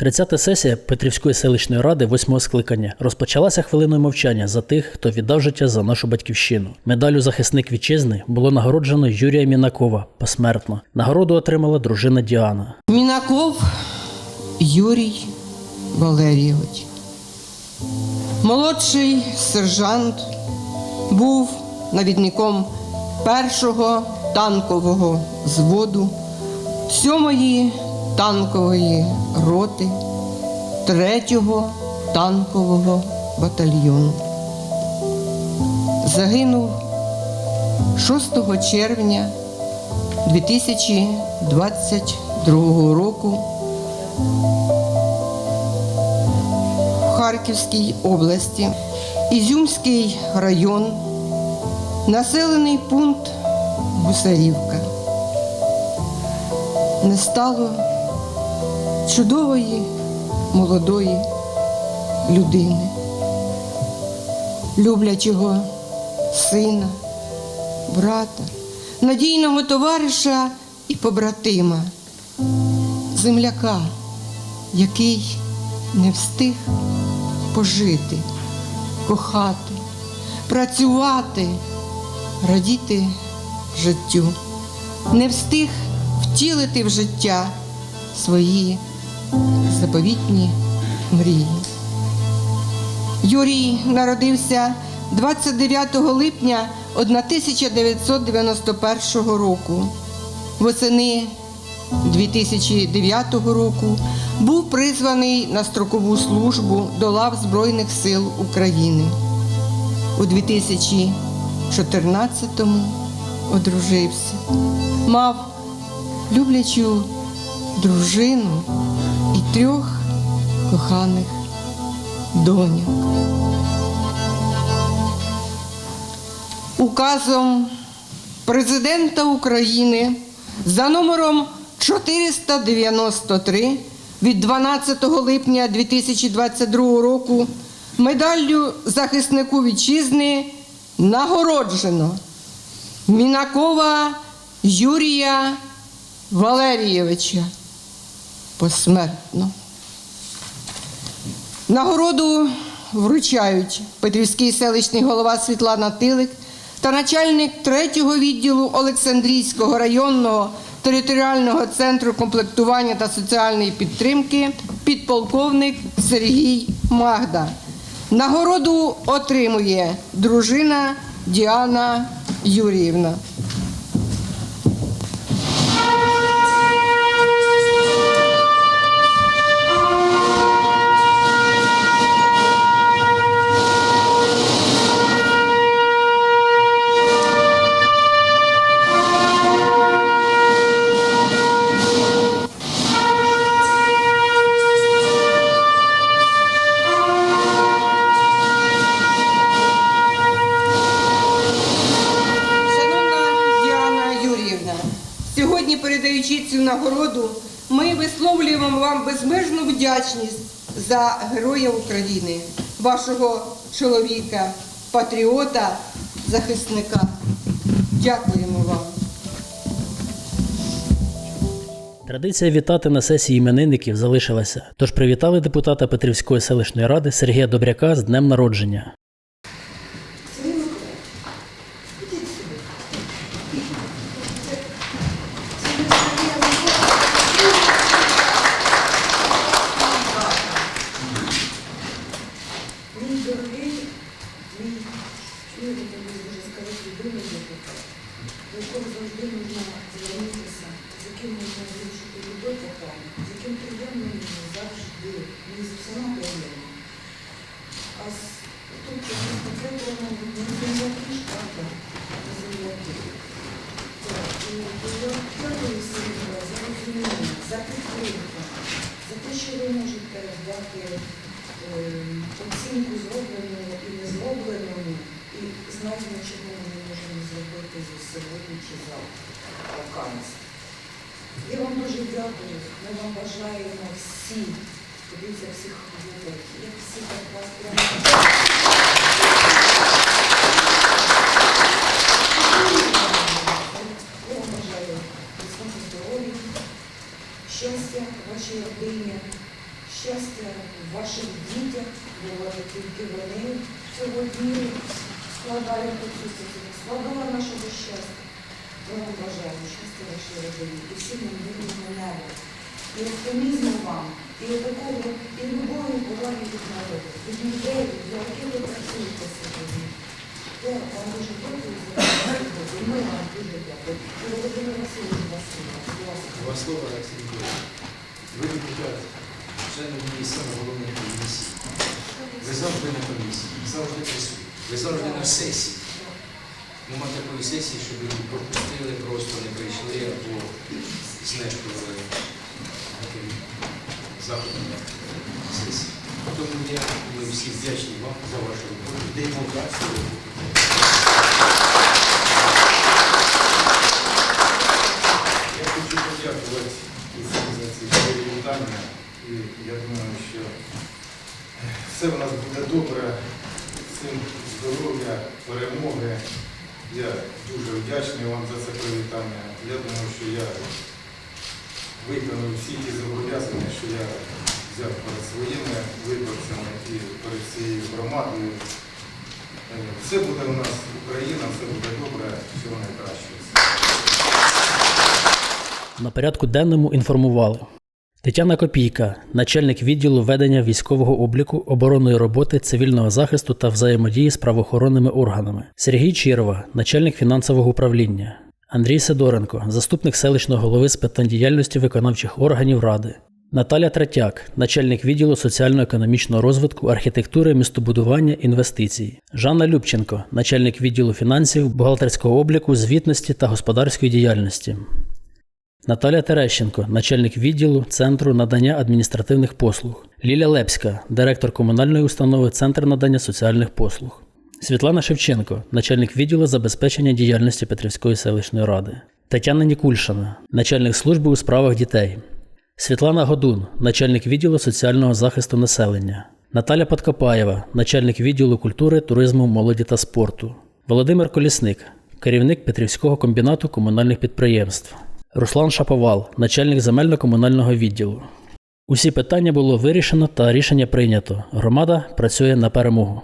30-та сесія Петрівської селищної ради восьмого скликання розпочалася хвилиною мовчання за тих, хто віддав життя за нашу батьківщину. Медалю захисник вітчизни було нагороджено Юрія Мінакова посмертно. Нагороду отримала дружина Діана. Мінаков Юрій Валерійович. Молодший сержант був навідником першого танкового зводу, сьомої танкової роти, третього танкового батальйону. Загинув 6 червня 2022 року в Харківській області, Ізюмський район, населений пункт Гусарівка. Не стало чудової молодої людини, люблячого сина, брата, надійного товариша і побратима, земляка, який не встиг пожити, кохати, працювати, радіти життю, не встиг втілити в життя свої заповітні мрії. Юрій народився 29 липня 1991 року. Восени 2009 року був призваний на строкову службу до лав Збройних сил України. У 2014-му одружився, мав люблячу дружину і трьох коханих доньок. Указом президента України за номером 493 від 12 липня 2022 року медаллю захиснику вітчизни нагороджено Мінакова Юрія Валерійовича посмертно. Нагороду вручають Петрівський селищний голова Світлана Тилик та начальник третього відділу Олександрійського районного територіального центру комплектування та соціальної підтримки підполковник Сергій Магда. Нагороду отримує дружина Діана Юріївна. Цю нагороду, ми висловлюємо вам безмежну вдячність за Героя України, вашого чоловіка, патріота, захисника. Дякуємо вам. Традиція вітати на сесії іменинників залишилася, тож привітали депутата Петрівської селищної ради Сергія Добряка з днем народження. Дорогий, до завжди можна звернутися, з яким можна вирішити любов питання, з яким приємно завжди, мені з всіма приємно. А тут центру не земляки штата, земляки. За розуміння, за підтримку, за те, що ви можете дати е, оцінку зробленому і не зробленому, і знаємо, чого ми не можемо зробити сьогодні чи завтра. Вакансії. Я вам дуже дякую. Ми вам бажаємо всі, подивіться всіх хворих, як всі так вас. Я щастя вашій родині, щастя ваших дітях, бо тільки вони сьогодні складають статтю, складова нашого щастя. Ми вам бажаємо щастя вашій родині і всім мирного неба. І оптимізму вам, і такого, і любові, поваги від народу, від людей, для яких ви працюєте сьогодні. Я вам дуже дякую і ми вам дуже дякуємо. І Володимир Васильович будь ласка. Два слова, Олексій Ви депутат, член однієї з самих головних. Ви завжди на комісії, завжди присутні. Ви завжди на сесії. Нема такої сесії, щоб ви пропустили, просто не прийшли або знешкували таким заходом сесії. Тому я, ми всі вдячні вам за вашу роботу, демократію. Я хочу подякувати за ці вітання. І я думаю, що все в нас буде добре. Всім здоров'я, перемоги. Я дуже вдячний вам за це привітання. Я думаю, що я виконую всі ті зобов'язання, що я взяв перед своїми виборцями і перед всією громадою. Е, Все буде у нас Україна, все буде добре, всього найкращого. На порядку денному інформували. Тетяна Копійка, начальник відділу ведення військового обліку, оборонної роботи, цивільного захисту та взаємодії з правоохоронними органами. Сергій Чірова, начальник фінансового управління. Андрій Сидоренко, заступник селищного голови з питань діяльності виконавчих органів ради. Наталя Третяк, начальник відділу соціально-економічного розвитку, архітектури, містобудування, інвестицій. Жанна Любченко, начальник відділу фінансів, бухгалтерського обліку, звітності та господарської діяльності. Наталя Терещенко, начальник відділу Центру надання адміністративних послуг. Ліля Лепська, директор комунальної установи Центр надання соціальних послуг. Світлана Шевченко, начальник відділу забезпечення діяльності Петрівської селищної ради. Тетяна Нікульшина, начальник служби у справах дітей. Світлана Годун, начальник відділу соціального захисту населення. Наталя Подкопаєва, начальник відділу культури, туризму, молоді та спорту. Володимир Колісник, керівник Петрівського комбінату комунальних підприємств. Руслан Шаповал, начальник земельно-комунального відділу. Усі питання було вирішено та рішення прийнято. Громада працює на перемогу.